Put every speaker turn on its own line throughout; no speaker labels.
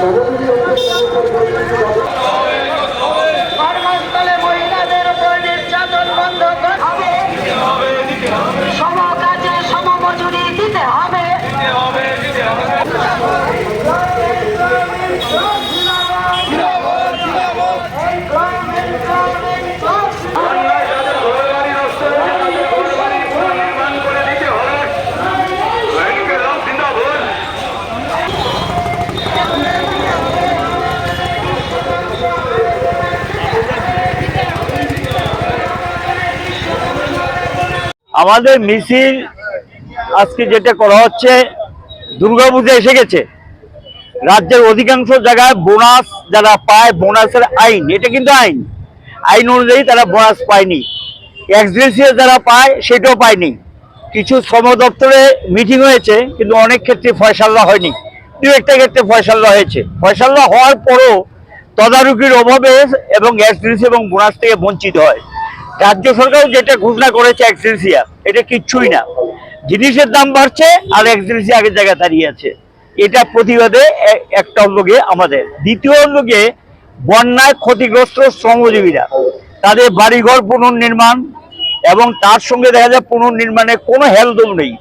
নবমী
আমাদের মিছিল আজকে যেটা করা হচ্ছে, দুর্গাপূজা এসে গেছে। রাজ্যের অধিকাংশ জায়গায় বোনাস যারা পায়, বোনাসের আইন, এটা কিন্তু আইন। আইন অনুযায়ী তারা বোনাস পায়নি। এক্সগ্রেসিয়া যারা পায়, সেটাও পায়নি। কিছু শ্রম দপ্তরে মিটিং হয়েছে, কিন্তু অনেক ক্ষেত্রে ফয়সাল্লা হয়নি। দু, একটা ক্ষেত্রে ফয়সাল্লা হয়েছে। ফয়সাল্লা হওয়ার পরও তদারকির অভাবে এবং এক্সগ্রেসি এবং বোনাস থেকে বঞ্চিত হয়। রাজ্য সরকার যেটা ঘোষণা করেছে এক্সগ্রেসিয়া এটা কিচ্ছুই না। জিনিসের দাম বাড়ছে আর এক্সগ্রেসিয়া আগের জায়গায় দাঁড়িয়ে আছে। এটা প্রতিবাদে একটা গিয়ে আমাদের। দ্বিতীয় গিয়ে বন্যায় ক্ষতিগ্রস্ত শ্রমজীবীরা। তাদের বাড়িঘর পুনর্নির্মাণ এবং তার সঙ্গে দেখা যায় পুনর্নির্মাণে কোনো হেলদোল নেই।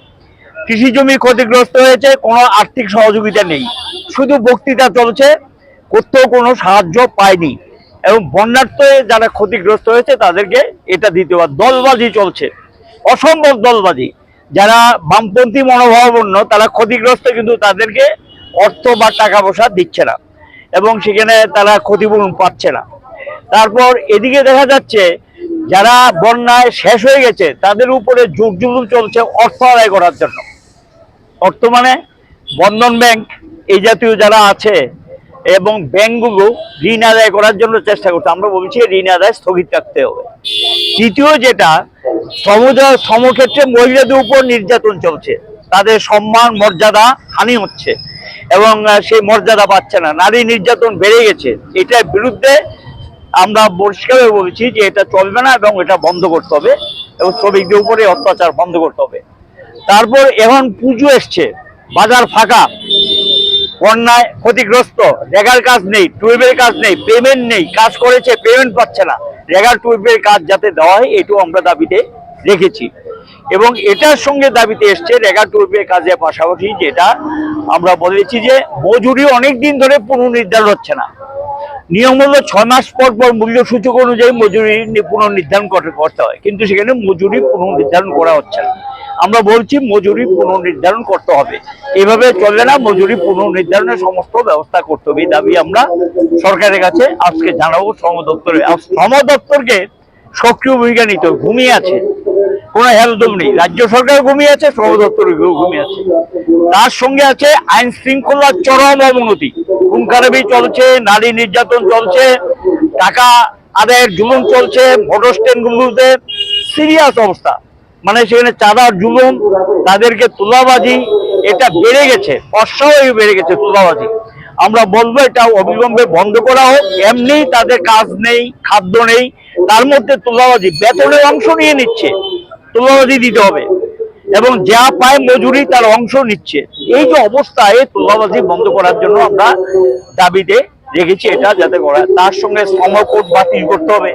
কৃষি জমি ক্ষতিগ্রস্ত হয়েছে, কোনো আর্থিক সহযোগিতা নেই। শুধু বক্তৃতা চলছে, কোথাও কোনো সাহায্য পায়নি। এবং বন্যার্থে যারা ক্ষতিগ্রস্ত হয়েছে তাদেরকে এটা দিতে হবে দলবাজি চলছে। অসম্ভব দলবাজি। যারা বামপন্থী মনোভাবাপন্ন, তারা ক্ষতিগ্রস্ত কিন্তু তাদেরকে অর্থ বা টাকা পয়সা দিচ্ছে না এবং সেখানে তারা ক্ষতিপূরণ পাচ্ছে না। তারপর এদিকে দেখা যাচ্ছে, যারা বন্যায় শেষ হয়ে গেছে, তাদের উপরে যুগ যুগ চলছে অর্থ আদায় করার জন্য। অর্থ মানে বন্ধন ব্যাংক, এই জাতীয় যারা আছে এবং ব্যাংকগুলো ঋণ আদায় করার জন্য চেষ্টা করছে। আমরা বলছি ঋণ আদায় স্থগিত রাখতে হবে। তৃতীয় যেটা সমুদায় সমক্ষেত্রে মহিলাদের উপর নির্যাতন চলছে। তাদের সম্মান, মর্যাদা হানি হচ্ছে এবং সেই মর্যাদা পাচ্ছে না। নারী নির্যাতন বেড়ে গেছে। এটার বিরুদ্ধে আমরা পরিষ্কারভাবে বলছি যে এটা চলবে না এবং এটা বন্ধ করতে হবে এবং শ্রমিকদের উপরে অত্যাচার বন্ধ করতে হবে। তারপর এখন পুজো এসছে। বাজার ফাঁকা। বন্যায় ক্ষতিগ্রস্ত। রেগার কাজ নেই টুয়েবের কাজ নেই পেমেন্ট নেই, কাজ করেছে পেমেন্ট পাচ্ছে না। রেগার টুয়েবের কাজ যাতে দেওয়া হয় এটাও আমরা দাবিতে রেখেছি। এবং এটার সঙ্গে দাবিতে এসছে রেগা টুয়েবের কাজের পাশাপাশি যেটা আমরা বলেছি যে, মজুরি অনেক দিন ধরে পুনর্নির্ধারণ হচ্ছে না। নিয়ম হলো ছয় মাস পর পর মূল্য সূচক অনুযায়ী মজুরি পুনর্নির্ধারণ করতে হয়, কিন্তু সেখানে মজুরি পুনর্নির্ধারণ করা হচ্ছে না। আমরা বলছি মজুরি পুনর্নির্ধারণ করতে হবে। এভাবে চলবে না, মজুরি পুনর্নির্ধারণের সমস্ত ব্যবস্থা করতে হবে। দাবি আমরা সরকারের কাছে আজকে জানাব। শ্রম দপ্তরে শ্রম দপ্তরকে সক্রিয় ভূমিকা নিতে ঘুমিয়ে আছে। কোনো হেলদম নেই। রাজ্য সরকার ঘুমিয়ে আছে, শ্রম দপ্তর ঘুমিয়ে আছে। তার সঙ্গে আছে আইন শৃঙ্খলার চরম অবনতি। খারাপি চলছে, নারী নির্যাতন চলছে, টাকা আদায়ের জুলুম চলছে মোটর স্ট্যান্ডগুলোতে সিরিয়াস অবস্থা। মানে সেখানে চাঁদার জুলুম, তাদেরকে তোলাবাজি, এটা বেড়ে গেছে, অস্বাভাবিক বেড়ে গেছে তোলাবাজি। আমরা বলব এটা অবিলম্বে বন্ধ করা হোক, এমনি তাদের কাজ নেই, খাদ্য নেই, তার মধ্যে তোলাবাজি, বেতনের অংশ নিয়ে নিচ্ছে, তোলাবাজি দিতে হবে। এবং যা পায় মজুরি, তার অংশ নিচ্ছে। এই যে অবস্থা, এই তোলাবাজি বন্ধ করার জন্য আমরা দাবিতে রেখেছি এটা, যাতে করা তার সঙ্গে কোড বাতিল করতে হবে।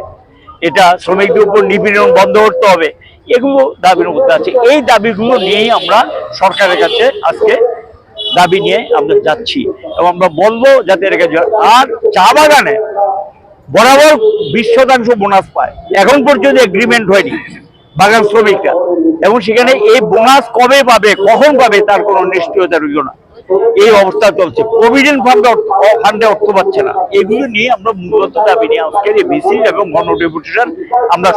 এটা শ্রমিকদের উপর নিপীড়ন বন্ধ করতে হবে। এগুলো দাবির মধ্যে আছে। এই দাবিগুলো নিয়েই আমরা সরকারের কাছে আজকে দাবি নিয়ে আমরা যাচ্ছি এবং আমরা বলব যাতে এর কাছে আর চা বাগানে বরাবর বিশ শতাংশ বোনাস পায়। এখন পর্যন্ত এগ্রিমেন্ট হয়নি বাগান শ্রমিকরা। এবং সেখানে এই বোনাস কবে পাবে, কখন পাবে, তার কোনো নিশ্চয়তা রইল না। এই অবস্থা চলছে। প্রভিডেন্ট ফান্ডে ফান্ডে অর্থ পাচ্ছে না। এগুলো নিয়ে আমরা মূলত দাবি নিয়ে আজকের এবং গণ ডেপুটেশন আমরা